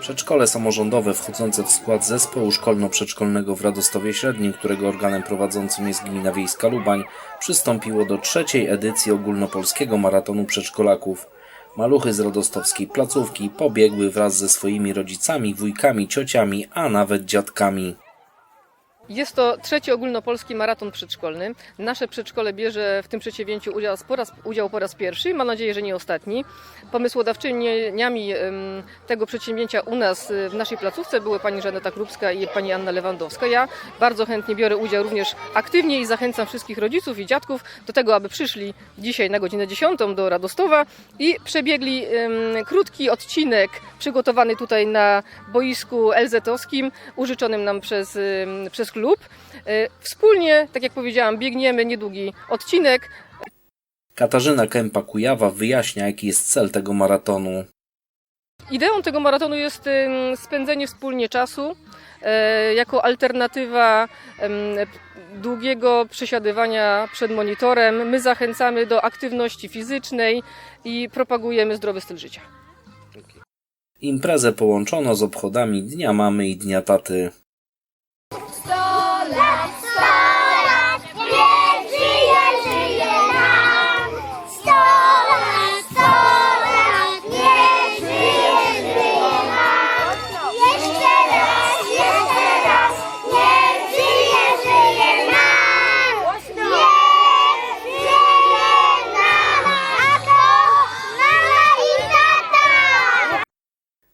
Przedszkole samorządowe wchodzące w skład zespołu szkolno-przedszkolnego w Radostowie Średnim, którego organem prowadzącym jest Gmina Wiejska Lubań, przystąpiło do trzeciej edycji ogólnopolskiego maratonu przedszkolaków. Maluchy z radostowskiej placówki pobiegły wraz ze swoimi rodzicami, wujkami, ciociami, a nawet dziadkami. Jest to trzeci ogólnopolski maraton przedszkolny. Nasze przedszkole bierze w tym przedsięwzięciu udział po raz, udział po raz pierwszy, mam nadzieję, że nie ostatni. Pomysłodawczyniami tego przedsięwzięcia u nas y, w naszej placówce były pani Żaneta Krupska i pani Anna Lewandowska. Ja bardzo chętnie biorę udział również aktywnie i zachęcam wszystkich rodziców i dziadków do tego, aby przyszli dzisiaj na godzinę 10 do Radostowa i przebiegli krótki odcinek przygotowany tutaj na boisku LZ-owskim, użyczonym nam przez, przez klub. E, Wspólnie, tak jak powiedziałam, biegniemy niedługi odcinek. Katarzyna Kępa-Kujawa wyjaśnia, jaki jest cel tego maratonu. Ideą tego maratonu jest spędzenie wspólnie czasu e, jako alternatywa długiego przesiadywania przed monitorem. My zachęcamy do aktywności fizycznej i propagujemy zdrowy styl życia. Imprezę połączono z obchodami Dnia Mamy i Dnia Taty.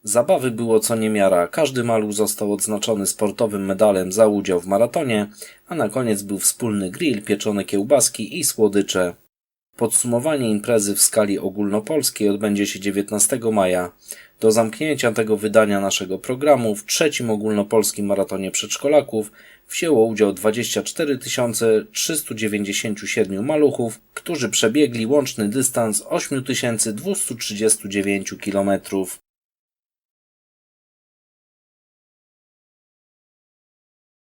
Zabawy było co niemiara. Każdy maluch został odznaczony sportowym medalem za udział w maratonie, a na koniec był wspólny grill, pieczone kiełbaski i słodycze. Podsumowanie imprezy w skali ogólnopolskiej odbędzie się 19 maja. Do zamknięcia tego wydania naszego programu w trzecim ogólnopolskim maratonie przedszkolaków wzięło udział 24 397 maluchów, którzy przebiegli łączny dystans 8239 kilometrów.